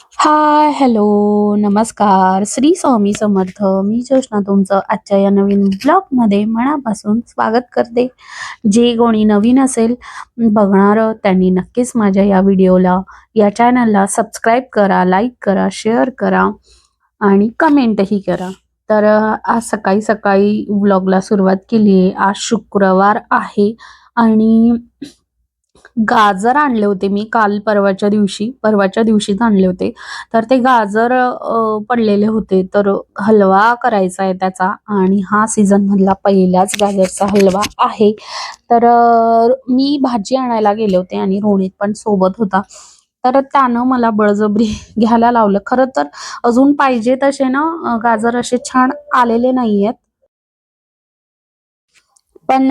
हाय, hello, नमस्कार. श्री स्वामी समर्थ. मी ज्योष्णा तुमचं आजच्या या नवीन ब्लॉगमध्ये मनापासून स्वागत करते. जे कोणी नवीन असेल बघणारं त्यांनी नक्कीच माझ्या या व्हिडिओला, या चॅनलला सबस्क्राईब करा, लाईक करा, शेअर करा आणि कमेंटही करा. तर आज सकाळी सकाळी व्लॉगला सुरुवात केली आहे. आज शुक्रवार आहे आणि गाजर आणले होते मी काल परवाच्या दिवशी परवाच्या दिवशीच आणले होते. तर ते गाजर पडलेले होते. तर हलवा करायचा आहे त्याचा आणि हा सीझन मधला पहिलाच गाजरचा हलवा आहे. तर मी भाजी आणायला गेले होते आणि रोहित पण सोबत होता. तर त्यानं मला बळजबरी घ्यायला लावलं. खरं तर अजून पाहिजे तसे ना गाजर असे छान आलेले नाही आहेत पण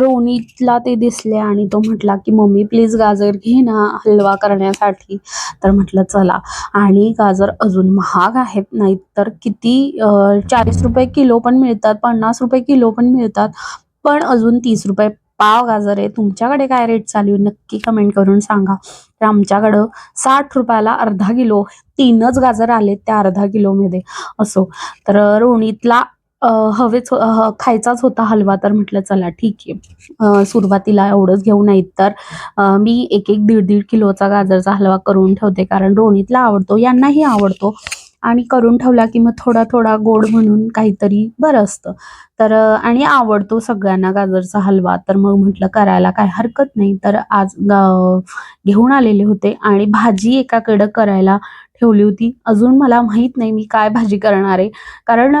रोनीतला ते दिसले आणि तो म्हटला की मम्मी प्लीज गाजर घे ना हलवा करण्यासाठी. तर म्हटलं चला. आणि गाजर अजून महाग आहेत नाहीत तर किती चाळीस रुपये किलो पण मिळतात पन्नास रुपये किलो पण मिळतात पण अजून तीस रुपये पाव गाजर आहे. तुमच्याकडे काय रेट चालू आहे? नक्की कमेंट करून सांगा. तर आमच्याकडं साठ रुपयाला अर्धा किलो तीनच गाजर आले त्या अर्धा किलोमध्ये. असो. तर रोणीतला हवेच खायचाच होता हलवा तर म्हटलं चला ठीक आहे. सुरुवातीला एवढंच घेऊ नाहीत तर मी एक एक दीड दीड किलोचा गाजरचा हलवा करून ठेवते कारण रोणीतला आवडतो यांनाही आवडतो. आणि करून ठेवला की मग थोडा थोडा गोड म्हणून काहीतरी बरं असतं. तर आणि आवडतो सगळ्यांना गाजरचा हलवा. तर मग म्हटलं करायला काय हरकत नाही. तर आज घेऊन आलेले होते आणि भाजी एकाकडं करायला ठेवली होती. अजून मला माहीत नाही मी काय भाजी करणार आहे. कारण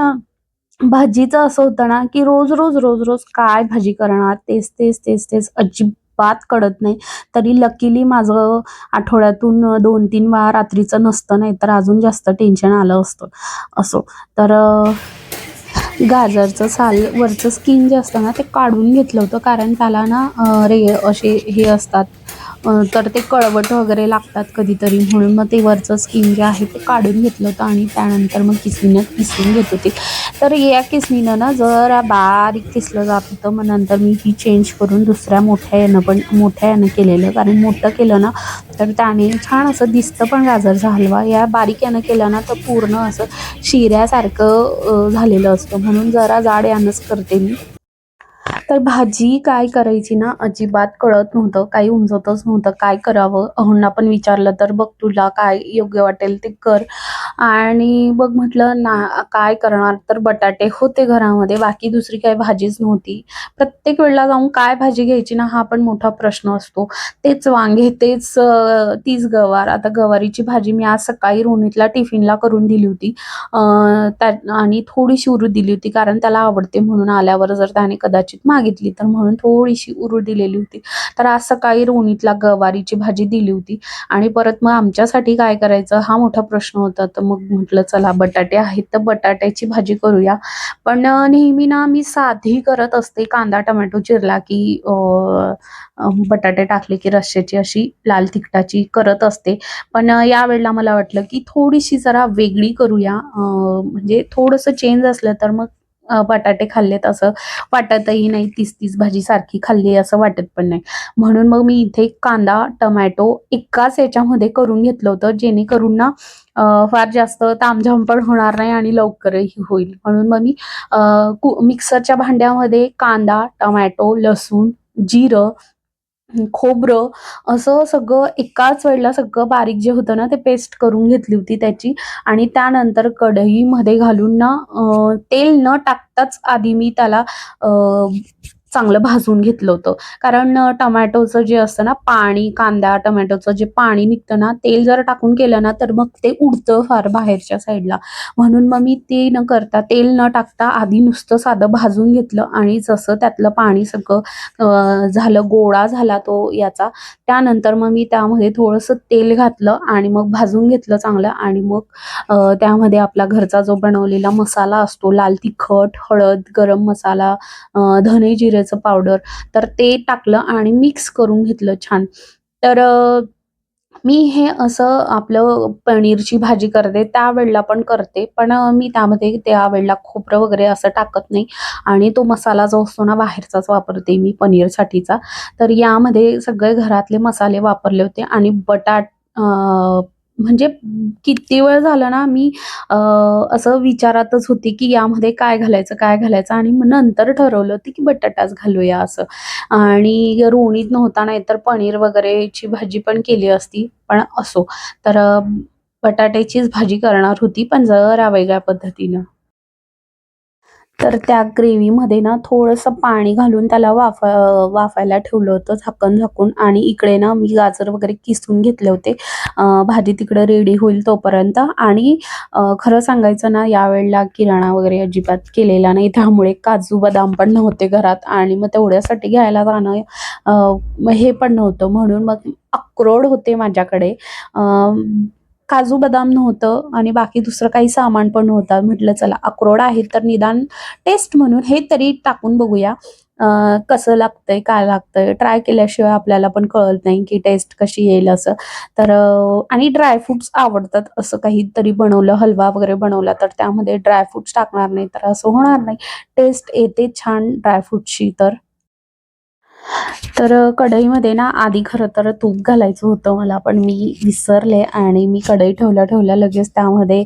भाजीचं असं होतं ना, की रोज-रोज, रोज-रोज काय भाजी करणार? तेच, तेच, तेच, तेच अजिबात कळत नाही. तरी लकीली माझं आठवड्यातून दोन तीन वेळा रात्रीचं नसतं, नाही तर अजून जास्त टेन्शन आलं असतं. असो. तर गाजरचं साल वरचं स्किन जे असतं ना, ते काढून घेतलं होतं कारण त्याला ना रे असे हे असतात तर ते कळवट वगैरे लागतात कधीतरी म्हणून मग ते वरचं स्किन जे आहे ते काढून घेतलं होतं आणि त्यानंतर मग किसणीनं किसून घेत होते. तर या किसणीनं ना जरा बारीक किसलं जात होतं. मग नंतर मी ही चेंज करून दुसऱ्या मोठ्या यानं पण मोठ्या यानं केलेलं. कारण मोठं केलं ना तर त्याने छान असं दिसतं पण गाजरचा हलवा. या बारीक यानं केलं ना तर पूर्ण असं शिऱ्यासारखं झालेलं असतं. म्हणून जरा जाड यानंच करते मी. तर भाजी काय करायची ना अजिबात कळत नव्हतं. काही उमजतच नव्हतं. काय करावं? अहोंना पण विचारलं तर "बघ तुला काय योग्य वाटेल ते कर." आणि बघ म्हटलं ना काय करणार? तर बटाटे होते घरामध्ये. बाकी दुसरी काही भाजीच नव्हती. प्रत्येक वेळेला जाऊन काय भाजी घ्यायची ना हा पण मोठा प्रश्न असतो. तेच वांगे, तेच तीच गवार. आता गवारीची भाजी मी आज सकाळी रोहितला टिफिनला करून दिली होती. आणि थोडीशी उरू दिली होती कारण त्याला आवडते म्हणून आल्यावर जर त्याने कदाचित मागितली तर म्हणून थोडीशी उरू दिलेली होती. तर आज सकाळी रोहितला गवारीची भाजी दिली होती आणि परत मग आमच्यासाठी काय करायचं हा मोठा प्रश्न होता. तर मग म्हटलं चला बटाटे आहेत तर बटाट्याची भाजी करूया. पण नेहमी ना मी साधी करत असते. कांदा, टोमॅटो चिरला की बटाटे टाकले की रश्श्याची अशी लाल तिखटाची करत असते. पण यावेळेला मला वाटलं की थोडीशी जरा वेगळी करूया. म्हणजे थोडंसं चेंज असलं तर मग बटाटे खाल्लेत असं वाटतही नाही. तीस तीस भाजी सारखी खाल्ली असं वाटत पण नाही. म्हणून मग मी इथे कांदा, टोमॅटो एकाच याच्यामध्ये करून घेतलं होतं जेणेकरून ना फार जास्त तामझाम पण होणार नाही आणि लवकरही होईल. म्हणून मग मी मिक्सरच्या भांड्यामध्ये कांदा, टोमॅटो, लसूण, जिरं खोबरं असं सगळं एकाच वेळेला सगळं बारीक जे होतं ना, ते पेस्ट करून घेतली होती त्याची. आणि त्यानंतर कढईमध्ये घालून ना तेल न टाकताच आधी मी त्याला चांगलं भाजून घेतलं होतं. कारण टमॅटोचं टोमॅटोचं जे असतं ना पाणी, कांदा, टोमॅटोचं जे पाणी निघतं ना, तेल जर टाकून केलं ना, तर मग ते उडतं फार बाहेरच्या साईडला. म्हणून मग मी ते न करता, तेल न टाकता आधी नुसतं साधं भाजून घेतलं आणि जसं त्यातलं पाणी सगळं झालं गोळा झाला तो याचा. त्यानंतर मग मी त्यामध्ये थोडंसं तेल घातलं आणि मग भाजून घेतलं चांगलं आणि मग त्यामध्ये आपला घरचा जो बनवलेला मसाला असतो, लाल तिखट, हळद, गरम मसाला, धने जिरे जिऱ्याचं पावडर, तर ते टाकलं आणि मिक्स करून घेतलं छान. तर मी हे असं आपलं पनीरची भाजी करते त्यावेळेला पण करते. पण मी त्यामध्ये त्यावेळेला खोबरं वगैरे असं टाकत नाही आणि तो मसाला जो असतो ना बाहेरचाच वापरते मी पनीरसाठीचा. तर यामध्ये सगळे घरातले मसाले वापरले होते आणि बटाट म्हणजे किती वेळ झालं ना मी असं विचारातच होती की यामध्ये काय घालायचं काय घालायचं आणि मग नंतर ठरवलं होतं की बटाटाच घालूया असं. आणि रोणीत नव्हता नाही तर पनीर वगैरेची भाजी पण केली असती पण असो. तर बटाट्याचीच भाजी करणार होती पण जरा वेगळ्या पद्धतीनं. तर त्या ग्रेव्हीमध्ये ना थोडंसं पाणी घालून त्याला वाफ वाफायला ठेवलं होतं झाकण झाकून. आणि इकडे ना मी गाजर वगैरे किसून घेतले होते. भाजी तिकडं रेडी होईल तोपर्यंत. आणि खरं सांगायचं ना यावेळेला किराणा वगैरे अजिबात केलेला नाही. त्यामुळे काजू बदाम पण नव्हते घरात. आणि मग तेवढ्यासाठी घ्यायला जाणं हे पण नव्हतं. म्हणून मग अक्रोड होते माझ्याकडे. काजू बदाम नव्हतं आणि बाकी दुसरं काही सामान पण नव्हतं. म्हटलं चला अक्रोड आहे तर निदान टेस्ट म्हणून हे तरी टाकून बघूया. कसं लागतंय काय लागतंय? ट्राय केल्याशिवाय आपल्याला पण कळत नाही की टेस्ट कशी येईल असं. तर आणि ड्रायफ्रुट्स आवडतात असं काहीतरी बनवलं हलवा वगैरे बनवला तर त्यामध्ये ड्रायफ्रुट्स टाकणार नाही तर असं होणार नाही. टेस्ट येते छान ड्रायफ्रुटची तर. तर कढईमध्ये ना आधी खरं तर तूप घालायचं होतं मला पण मी विसरले आणि मी कढई ठेवल्या ठेवल्या लगेच त्यामध्ये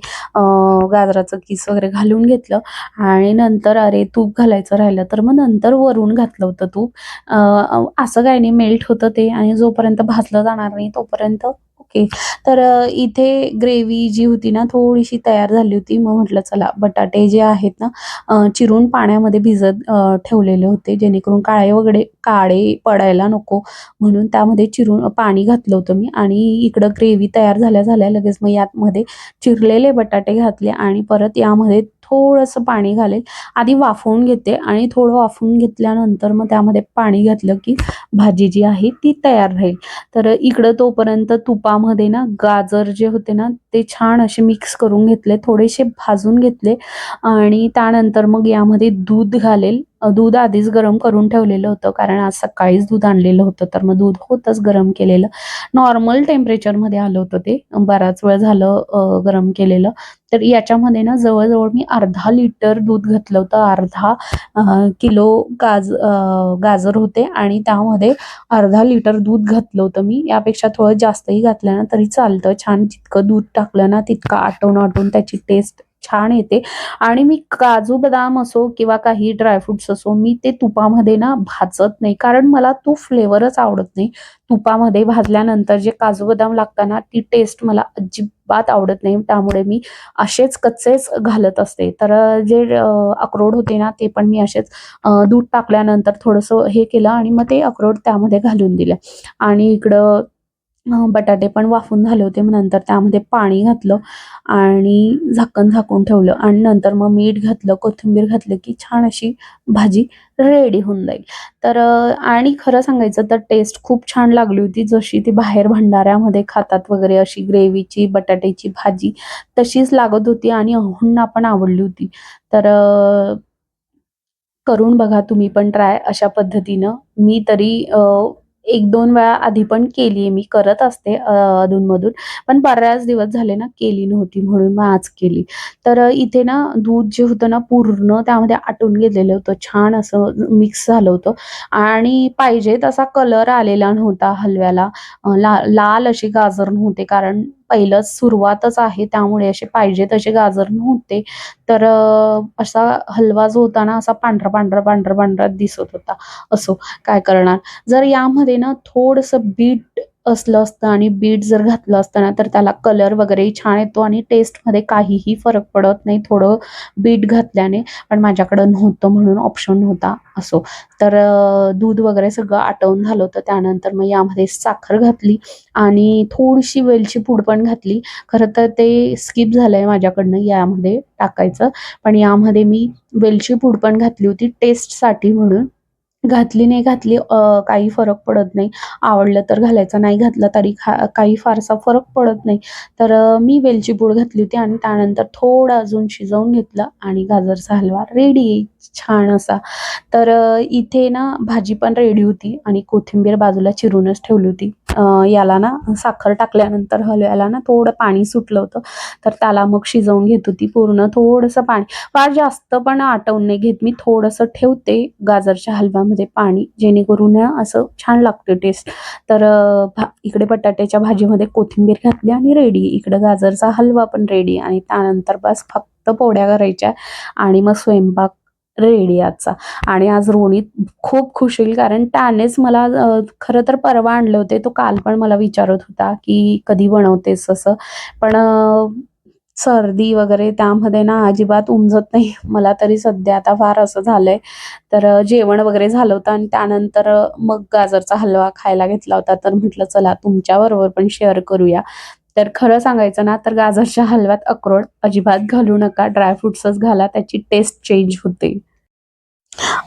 गाजराचं किस वगैरे घालून घेतलं आणि नंतर अरे तूप घालायचं राहिलं तर मग नंतर वरून घातलं होतं तूप. असं काही नाही मेल्ट होतं ते आणि जोपर्यंत भाजलं जाणार नाही तोपर्यंत ओके तर अ, इथे ग्रेव्ही जी होती ना थोडीशी तयार झाली होती. मग म्हटलं चला बटाटे जे आहेत ना अ, चिरून पाण्यामध्ये भिजत अ, ठेवलेले होते. जेणेकरून काळे वगैरे काळे पडायला नको. म्हणून त्यामध्ये चिरून पाणी घातलं होतं मी. आणि इकडं ग्रेव्ही तयार झाल्या झाल्या. लगेच मग यामध्ये चिरलेले बटाटे घातले आणि परत यामध्ये थोडंसं पाणी घालेल. आधी वाफवून घेते आणि थोडं वाफवून घेतल्यानंतर मग त्यामध्ये पाणी घातलं की भाजी जी आहे ती तयार राहील. तर इकडं तोपर्यंत तुपामध्ये ना गाजर जे होते ना ते छान असे मिक्स करून घेतले थोडेसे भाजून घेतले आणि त्यानंतर मग यामध्ये दूध घालेल. दूध आधीच गरम करून ठेवलेलं होतं. कारण आज सकाळीच दूध आणलेलं होतं. तर मग दूध होतंच गरम केलेलं. नॉर्मल टेम्परेचरमध्ये आलं होतं ते. बराच वेळ झालं गरम केलेलं. तर याच्यामध्ये ना जवळजवळ मी अर्धा लिटर दूध घातलं होतं. अर्धा किलो गाज गाजर होते. आणि त्यामध्ये अर्धा लिटर दूध घातलं होतं मी. यापेक्षा थोडं जास्तही घातलं ना तरी चालतं. छान जितकं दूध टाकलं ना तितकं आटवून आटवून त्याची टेस्ट छान येते. आणि मी काजू बदाम असो किंवा काही ड्रायफ्रुट्स असो मी ते तुपामध्ये ना भाजत नाही. कारण मला तो फ्लेवरच आवडत नाही. तुपामध्ये भाजल्यानंतर जे काजू बदाम लागताना ती टेस्ट मला अजिबात आवडत नाही. त्यामुळे मी असेच कच्चेच घालत असते. तर जे अक्रोड होते ना ते पण मी असेच दूध टाकल्यानंतर थोडंसं हे केलं आणि मग ते अक्रोड त्यामध्ये घालून दिलं. आणि इकडं बटाटे पण वाफून झाले होते मग नंतर त्यामध्ये पाणी घातलं आणि झाकण झाकून ठेवलं. आणि नंतर मग मीठ घातलं कोथिंबीर घातलं की छान अशी भाजी रेडी होऊन जाईल. तर आणि खरं सांगायचं तर टेस्ट खूप छान लागली होती. जशी ती बाहेर भंडाऱ्यामध्ये खातात वगैरे अशी ग्रेव्हीची बटाट्याची भाजी तशीच लागत होती आणि अहोंना पण आवडली होती. तर करून बघा तुम्ही पण ट्राय अशा पद्धतीनं. मी तरी एक दोन वेळा आधी पण केली आहे मी करत असते अधूनमधून पण बऱ्याच दिवस झाले ना केली नव्हती म्हणून मग आज केली. तर इथे ना दूध जे होतं ना पूर्ण त्यामध्ये आटून गेलेलं होतं. छान असं मिक्स झालं होतं आणि पाहिजे तसा कलर आलेला नव्हता हलव्याला. ला लाल अशी गाजर नव्हते कारण पहिलंच सुरुवातच आहे त्यामुळे असे पाहिजे तसे गाजर नव्हते. तर असा हलवा जो होता ना असा पांढरा, पांढरा, पांढरा, पांढरा दिसत होता. असो काय करणार. जर यामध्ये ना थोडंसं बीट असलं असतं आणि बीट जर घातलं असतं ना तर त्याला कलर वगैरेही छान येतो आणि टेस्टमध्ये काहीही फरक पडत नाही थोडं बीट घातल्याने. पण माझ्याकडं नव्हतं म्हणून ऑप्शन नव्हता असो. तर दूध वगैरे सगळं आटवून झालं होतं. त्यानंतर मग यामध्ये साखर घातली आणि थोडीशी वेलची पूड पण घातली. खरं तर ते स्किप झालं आहे माझ्याकडनं यामध्ये टाकायचं. पण यामध्ये मी वेलची पूड पण घातली होती टेस्टसाठी म्हणून. घातली नाही घातली काही फरक पडत नाही. आवडलं तर घालायचं, नाही घातलं तरी खा काही फारसा फरक पडत नाही. तर मी वेलची पूड घातली होती आणि त्यानंतर थोडं अजून शिजवून घेतलं आणि गाजरचा हलवा रेडी छान असा. तर इथे ना भाजी पण रेडी होती आणि कोथिंबीर बाजूला चिरूनच ठेवली होती याला ना साखर टाकल्यानंतर हलव्याला ना थोडं पाणी सुटलं होतं. तर त्याला मग शिजवून घेत होती पूर्ण थोडंसं पाणी. फार जास्त पण आटवून नाही घेत मी. थोडंसं ठेवते गाजरच्या हलव्यामध्ये पाणी जेणेकरून असं छान लागते टेस्ट तर भा इकडे बटाट्याच्या भाजीमध्ये कोथिंबीर घातली आणि रेडी इकडे गाजरचा हलवा पण रेडी आणि त्यानंतर बस फक्त पोड्या करायच्या. आणि मग स्वयंपाक रेडी आजचा आणि आज रोहित खूप खुश होईल कारण त्यानेच मला खरं तर परवा आणले होते तो काल पण मला विचारत होता की कधी बनवतेस असं. पण सर्दी वगैरे त्यामध्ये ना अजिबात उमजत नाही. मला तरी सध्या आता फार असं झालंय. तर जेवण वगैरे झालं होतं आणि त्यानंतर मग गाजरचा हलवा खायला घेतला होता. तर म्हटलं चला तुमच्याबरोबर पण शेअर करूया. तर खरं सांगायचं ना तर गाजरच्या हलव्यात अक्रोड अजिबात घालू नका. ड्रायफ्रुट्सच घाला त्याची टेस्ट चेंज होते.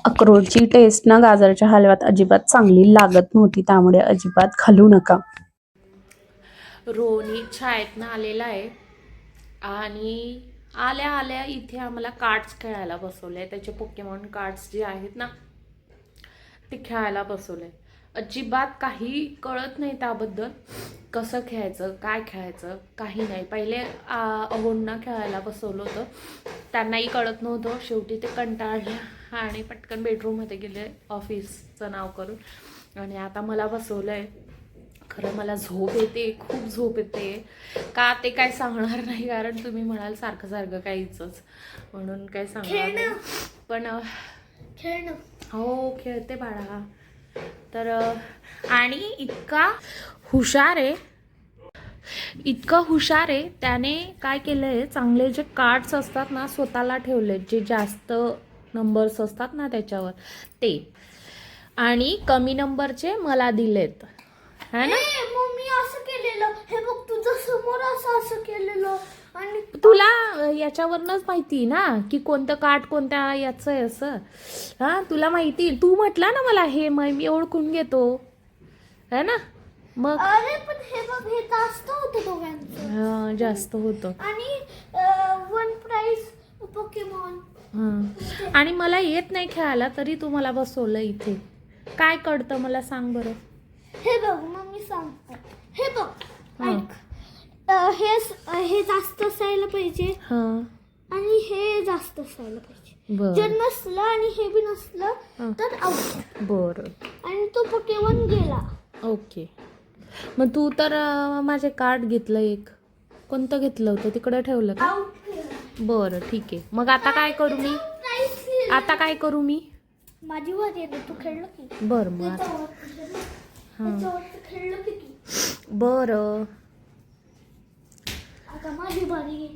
अक्रोडची टेस्ट ना गाजरच्या हलव्यात अजिबात चांगली लागत नव्हती त्यामुळे अजिबात घालू नका. रोनी शाळेतनं आलेला आहे आणि आल्या आल्या इथे आम्हाला कार्ड्स खेळायला बसवले त्याचे पोकेमॉन कार्ड्स जे आहेत ना ते खेळायला बसवले अजिबात काही कळत नाही त्याबद्दल. कसं खेळायचं काय खेळायचं काही नाही. पहिले आ, अहोंना खेळायला बसवलं होतं. त्यांनाही कळत नव्हतं. शेवटी ते कंटाळले आणि पटकन बेडरूममध्ये गेले ऑफिसचं नाव करून. आणि आता मला बसवलं आहे खरं मला झोप येते खूप झोप येते. का ते काय सांगणार नाही कारण तुम्ही म्हणाल सारखं सारखं काहीच म्हणून काय सांगणार पण खेळणं. हो खेळते बाळा. तर आणि इतका हुशार आहे. इतकं हुशार आहे त्याने काय केलं आहे चांगले जे कार्ड्स असतात ना स्वतःला ठेवले जे जास्त नंबर्स असतात ना त्याच्यावर ते. आणि कमी नंबरचे मला दिलेत. है ना? मी मम्मी असं केलेलं. हे बघ तुझं समोर असं असं केलेलं. आणि तुला याच्यावरनच माहिती ना की कोणतं काठ कोणत्या याचं आहे असं. हा तुला माहिती तू म्हटला ना मला हे मग मी ओळखून घेतो. है ना? मग अरे पण हे बघ हे जास्त होतं दोघांचं. हा, जास्त होतं. आणि वन प्राइज पोकेमॉन हा. आणि मला येत नाही खेळायला तरी तू मला बसवलं इथे. काय कळतं मला सांग बरं. हे बघ मम्मी सांगते. हे बघ. ऐक. हे हे जास्त असायला पाहिजे. हा. आणि हे जास्त असायला पाहिजे. जर बर नसलं आणि हे बी. नसलं तर बरं. आणि तो पोकेमॉन गेला. ओके. मग तू तर अ, माझे कार्ड घेतलं एक. कोणतं घेतलं होतं? तिकडं ठेवलं का? बरं ठीक आहे. मग आता काय करू मी? आता काय करू मी? माझी वारी आहे तू खेळलं की. बरं मग आता. त्याच्यावर त्याच्यावरती खेळलं की तू. बरं. आता माझी बारी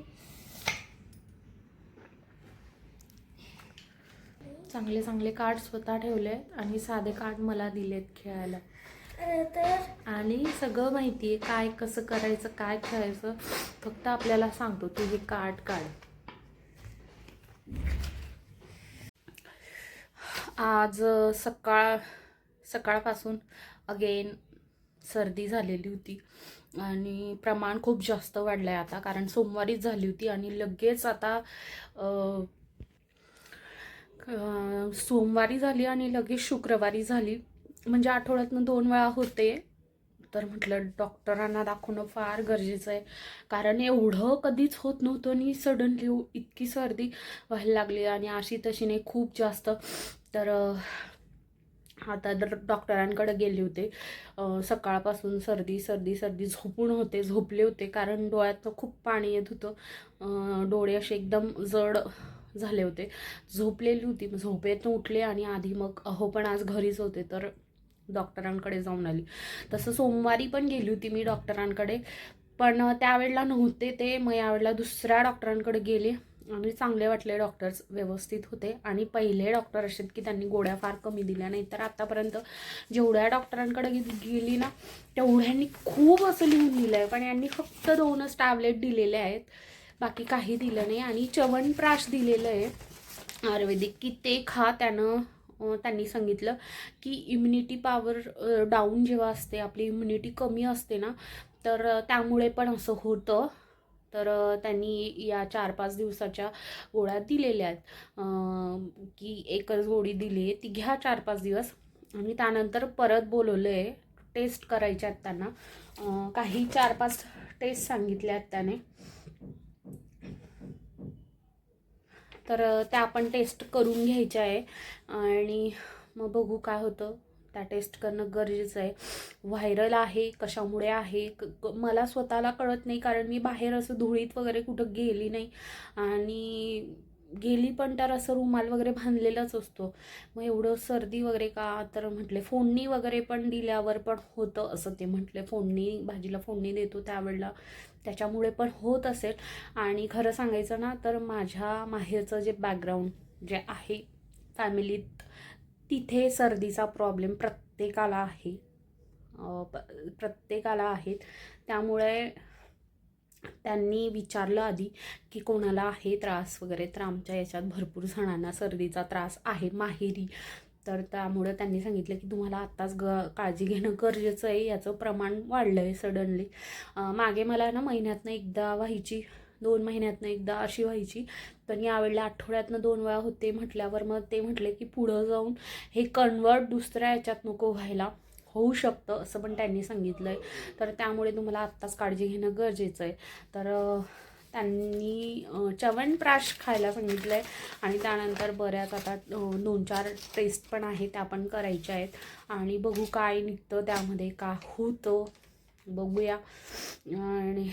चांगले चांगले कार्ड स्वतः ठेवले आणि साधे कार्ड मला दिलेत खेळायला. तर? आणि सगळं माहिती आहे काय कसं करायचं काय खेळायचं फक्त आपल्याला सांगतो तू हे कार्ड काढ. आज सकाळ सकाळपासून अगेन सर्दी झालेली होती. आणि प्रमाण खूप जास्त वाढलं आहे आता कारण सोमवारीच झाली होती आणि लगेच आता सोमवारी झाली आणि लगेच शुक्रवारी झाली. म्हणजे आठवड्यातनं दोन वेळा होते. तर म्हटलं डॉक्टरांना दाखवणं फार गरजेचं आहे. कारण एवढं कधीच होत नव्हतं आणि सडनली इतकी सर्दी व्हायला लागली आणि अशी तशी नाही खूप जास्त. तर आता डॉक्टरांकडे गेले होते. सकाळपासून सर्दी सर्दी सर्दी झोपून होते झोपले होते कारण डोळ्यातनं खूप पाणी येत होतं. डोळे असे एकदम जड झाले होते. झोपलेली होती झोपेतनं उठले आणि आधी मग अहो पण आज घरीच होते तर डॉक्टरांकडे जाऊन आली. तसं सोमवारी पण गेली होती मी डॉक्टरांकडे पण त्यावेळेला नव्हते ते मग यावेळेला दुसऱ्या डॉक्टरांकडे गेले. आणि चांगले वाटले डॉक्टर्स व्यवस्थित होते. आणि पहिले डॉक्टर असे की त्यांनी गोळ्या फार कमी दिल्या. नाही तर आतापर्यंत जेवढ्या डॉक्टरांकडे गेली ना तेवढ्यांनी खूप असं लिहून दिलं आहे पण यांनी फक्त दोनच टॅबलेट दिलेले आहेत. बाकी काही दिलं नाही. आणि च्यवनप्राश दिलेलं आहे आयुर्वेदिक की ते खा. त्यानं त्यांनी सांगितलं की इम्युनिटी पॉवर डाऊन जेव्हा असते आपली इम्युनिटी कमी असते ना तर त्यामुळे पण असं होतं. तर त्यांनी या चार पाच दिवसाच्या गोळ्या दिलेल्या आहेत. की एकच गोळी दिली आहे ती घ्या चार पाच दिवस. आणि त्यानंतर परत बोलवलं आहे टेस्ट करायच्या आहेत त्यांना. काही चार पाच टेस्ट सांगितल्या आहेत त्याने. तर त्या आपण टेस्ट करून घ्यायच्या आहे. आणि मग बघू काय होतं. त्या टेस्ट करणं गरजेचं आहे. व्हायरल आहे कशामुळे आहे क- मला स्वतःला कळत नाही कारण मी बाहेर असं धुळीत वगैरे कुठं गेली नाही. आणि गेली पण तर असं रुमाल वगैरे बांधलेलाच असतो. मग एवढं सर्दी वगैरे का तर म्हटले फोडणी वगैरे पण दिल्यावर पण होतं असं ते म्हटले. फोडणी भाजीला फोडणी देतो त्यावेळेला. त्याच्यामुळे पण होत असेल. आणि खरं सांगायचं ना तर माझ्या माहेरचं जे बॅकग्राऊंड जे आहे फॅमिलीत तिथे सर्दीचा प्रॉब्लेम प्रत्येकाला आहे. प- प्रत्येकाला आहेत. त्यामुळे त्यांनी विचारलं आधी की कोणाला आहे त्रास वगैरे तर आमच्या याच्यात भरपूर जणांना सर्दीचा त्रास आहे माहेरी. तर त्यामुळं त्यांनी सांगितलं की तुम्हाला आत्ताच ग काळजी घेणं गरजेचं आहे. याचं प्रमाण वाढलं आहे सडनली मागे मला ना महिन्यातनं एकदा व्हायची दोन महिन्यातनं एकदा अशी व्हायची. पण यावेळेला आठवड्यातनं दोन वेळा होते म्हटल्यावर मग ते म्हटले की पुढं जाऊन हे कन्वर्ट दुसऱ्या याच्यात नको व्हायला. होऊ शकतं असं पण त्यांनी सांगितलं आहे तर त्यामुळे तुम्हाला आत्ताच काळजी घेणं गरजेचं आहे तर त्यांनी च्यवनप्राश खायला सांगितलं आहे आणि त्यानंतर बऱ्याच आता दोन चार टेस्ट पण आहे त्या पण करायच्या आहेत. आणि बघू काय निघतं त्यामध्ये का होतं बघूया. आणि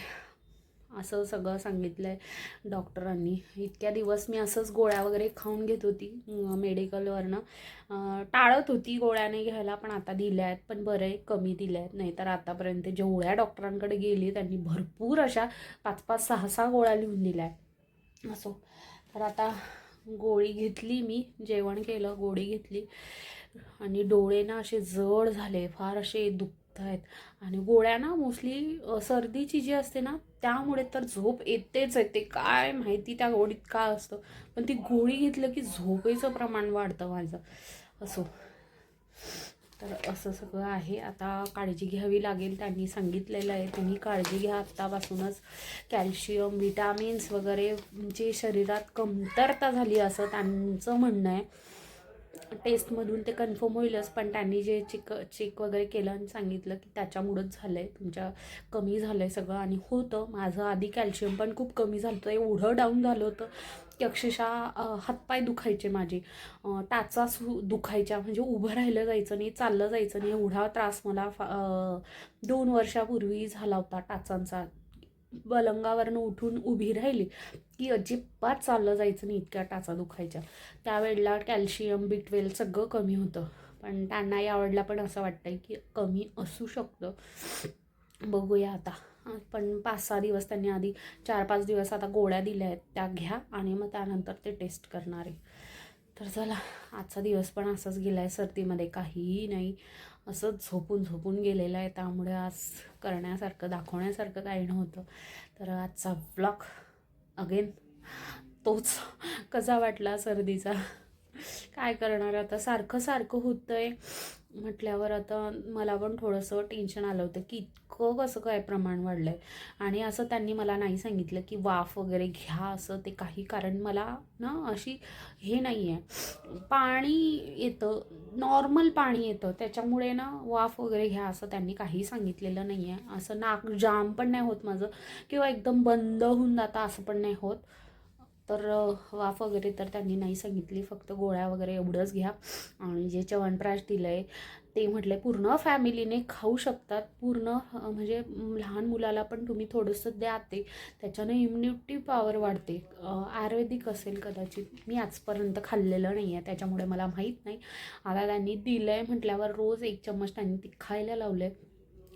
असं सगळं सांगितलं आहे डॉक्टरांनी. इतक्या दिवस मी असंच गोळ्या वगैरे खाऊन घेत होती मेडिकलवरनं टाळत होती गोळ्याने घ्यायला पण आता दिल्या आहेत पण बरं आहे कमी दिल्या आहेत नाहीतर आतापर्यंत जेवढ्या डॉक्टरांकडे गेली त्यांनी भरपूर अशा पाच पाच सहा सहा गोळ्या लिहून दिल्या आहेत असो. तर आता गोळी घेतली मी जेवण केलं गोळी घेतली. आणि डोळे ना असे जड झाले फार असे दुखत आहेत आणि गोळ्या ना मोस्टली सर्दीची जी असते ना त्यामुळे तर झोप येतेच येते काय माहिती त्या गोळीत का असतं. पण ती गोळी घेतलं की झोपेचं प्रमाण वाढतं माझं. असो. तर असं सगळं आहे. आता काळजी घ्यावी लागेल. त्यांनी सांगितलेलं आहे. तुम्ही काळजी घ्या. आत्तापासूनच कॅल्शियम विटामिन्स वगैरे जे शरीरात कमतरता झाली असं त्यांचं म्हणणं आहे. टेस्टमधून ते कन्फर्म होईलच पण त्यांनी जे चिक चेक वगैरे केलं आणि सांगितलं की त्याच्यामुळंच झालं आहे तुमच्या कमी झालं आहे सगळं. आणि होतं माझं आधी कॅल्शियम पण खूप कमी झालं होतं एवढं डाऊन झालं होतं की अक्षरशः हातपाय दुखायचे माझे. टाचा सु दुखायच्या म्हणजे उभं राहिलं जायचं नाही चाललं जायचं नाही एवढा त्रास मला फा दोन वर्षापूर्वी झाला होता टाचांचा. पलंगावरनं उठून उभी राहिली. की अजिबात चाललं जायचं नाही इतक्या टाचा दुखायच्या. त्यावेळेला कॅल्शियम बी ट्वेल्व सगळं कमी होतं. पण त्यांना यावेळेला पण असं वाटतंय की कमी असू शकतं. बघूया आता. पण पाच सहा दिवस त्यांनी आधी चार पाच दिवस आता गोळ्या दिल्या आहेत त्या घ्या आणि मग त्यानंतर ते टेस्ट करणार आहे. तर चला आजचा दिवस पण असाच गेला आहे सर्दीमध्ये काहीही नाही. असंच झोपून झोपून गेलेलं आहे. त्यामुळे आज करण्यासारखं दाखवण्यासारखं काही नव्हतं. तर आजचा ब्लॉग अगेन तोच कसा वाटला सर्दीचा? काय करणार आता? सारखं सारखं होतं आहे म्हटल्यावर आता मला पण थोडंसं टेन्शन आलं होतं की इतकं कसं काय प्रमाण वाढलं आहे आणि असं त्यांनी मला नाही सांगितलं की वाफ वगैरे घ्या असं ते काही कारण मला ना अशी हे नाही आहे पाणी येतं नॉर्मल पाणी येतं त्याच्यामुळे ना वाफ वगैरे घ्या असं त्यांनी काही सांगितलेलं नाही आहे असं नाक जाम पण नाही होत माझं किंवा एकदम बंद होऊन जातं असं पण नाही होत. तर वाफ वगैरे तर त्यांनी नाही सांगितली फक्त गोळ्या वगैरे एवढंच घ्या. आणि जे च्यवनप्राश दिलं आहे ते म्हटलं पूर्ण फॅमिलीने खाऊ शकतात. पूर्ण म्हणजे लहान मुलाला पण तुम्ही थोडंसं द्या ते. त्याच्यानं इम्युनिटी पॉवर वाढते. आयुर्वेदिक असेल कदाचित. मी आजपर्यंत खाल्लेलं नाही आहे त्याच्यामुळे मला माहीत नाही. आता त्यांनी दिलं आहे म्हटल्यावर रोज एक चम्मच त्यांनी ती खायला लावलं आहे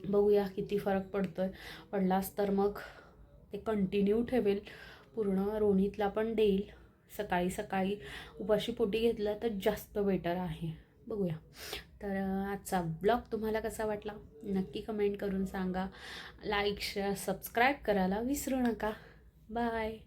बघूया किती फरक पडतो आहे पडलास तर मग ते कंटिन्यू ठेवेल. पूर्ण रोणीतला पण देईल. सकाळी सकाळी उपाशी पोटी घेतलं तर जास्त बेटर आहे. बघूया. तर आजचा ब्लॉग तुम्हाला कसा वाटला? नक्की कमेंट करून सांगा. लाईक शेअर सबस्क्राईब करायला विसरू नका. बाय.